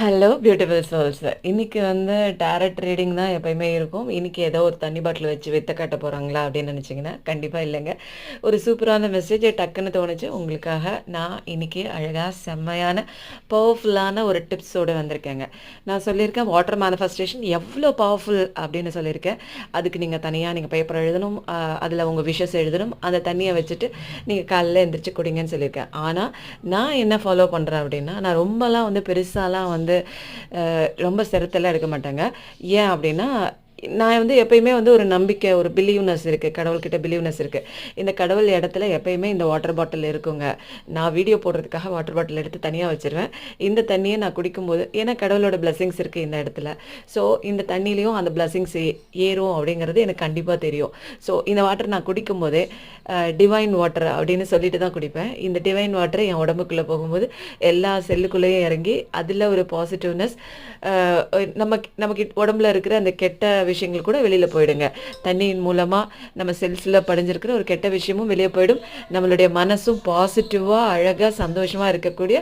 Hello beautiful souls இன்றைக்கி வந்து tarot reading தான் எப்பயுமே இருக்கும். இன்றைக்கி ஏதோ ஒரு தண்ணி பாட்டில் வச்சு வித்த காட்ட போகிறாங்களா அப்படின்னு நினச்சிங்கன்னா கண்டிப்பாக இல்லைங்க. ஒரு சூப்பரான மெசேஜ் டக்குன்னு தோணுச்சு. உங்களுக்காக நான் இன்றைக்கி அழகாக செம்மையான பவர்ஃபுல்லான ஒரு டிப்ஸோடு வந்திருக்கேங்க. நான் சொல்லியிருக்கேன் வாட்டர் மேனிஃபெஸ்டேஷன் எவ்வளோ பவர்ஃபுல் அப்படின்னு சொல்லியிருக்கேன். அதுக்கு நீங்கள் தனியாக நீங்கள் பேப்பர் எழுதணும் அதில் உங்கள் விஷஸ் எழுதணும் அந்த தண்ணியை வச்சுட்டு நீங்கள் காலையில் எழுந்திரிச்சு குடிங்கன்னு சொல்லியிருக்கேன். ஆனால் நான் என்ன ஃபாலோ பண்ணுறேன் அப்படின்னா நான் ரொம்பலாம் வந்து பெருசாலாம் வந்து வந்து ரொம்ப சிரத்தெல்லாம் எடுக்க மாட்டாங்க. ஏன் அப்படின்னா நான் வந்து எப்பயுமே வந்து ஒரு நம்பிக்கை ஒரு பிலீவ்னஸ் இருக்குது கடவுள்கிட்ட பிலீவ்னஸ் இருக்குது இந்த கடவுள் இடத்துல எப்பயுமே இந்த வாட்டர் பாட்டில் இருக்குங்க. நான் வீடியோ போடுறதுக்காக வாட்டர் பாட்டில் எடுத்து தனியாக வச்சுருவேன். இந்த தண்ணியை நான் குடிக்கும்போது ஏன்னா கடவுளோட blessings இருக்குது இந்த இடத்துல. ஸோ இந்த தண்ணிலையும் அந்த blessings ஏறும் அப்படிங்கிறது எனக்கு கண்டிப்பாக தெரியும். ஸோ இந்த வாட்டர் நான் குடிக்கும்போதே டிவைன் வாட்டர் அப்படின்னு சொல்லிட்டு தான் குடிப்பேன். இந்த டிவைன் வாட்டர் என் உடம்புக்குள்ளே போகும்போது எல்லா செல்லுக்குள்ளேயும் இறங்கி அதில் ஒரு பாசிட்டிவ்னஸ் நமக்கு நமக்கு உடம்புல இருக்கிற அந்த கெட்ட விஷயங்கள் கூட வெளியில் போயிடுங்க. தண்ணியின் மூலமாக நம்ம செல்ஸில் படிஞ்சிருக்கிற ஒரு கெட்ட விஷயமும் வெளியே போயிடும். நம்மளுடைய மனசும் பாசிட்டிவாக அழகாக சந்தோஷமாக இருக்கக்கூடிய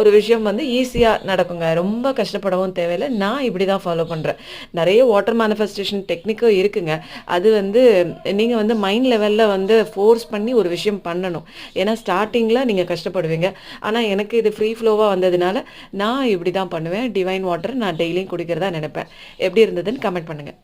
ஒரு விஷயம் வந்து ஈஸியாக நடக்குங்க. ரொம்ப கஷ்டப்படவும் தேவையில்லை. நான் இப்படி தான் ஃபாலோ பண்ணுறேன் நிறைய வாட்டர் மேனிஃபெஸ்டேஷன் டெக்னிக்கும் இருக்குங்க. அது வந்து நீங்கள் வந்து மைண்ட் லெவலில் வந்து ஃபோர்ஸ் பண்ணி ஒரு விஷயம் பண்ணணும். ஏன்னா ஸ்டார்டிங்கில் நீங்கள் கஷ்டப்படுவீங்க. ஆனால் எனக்கு இது ஃப்ரீ ஃப்ளோவாக வந்ததுனால நான் இப்படி தான் பண்ணுவேன். டிவைன் வாட்டர் நான் டெய்லியும் குடிக்கிறதா நினைப்பேன். எப்படி இருந்ததுன்னு கமெண்ட் பண்ணுங்கள்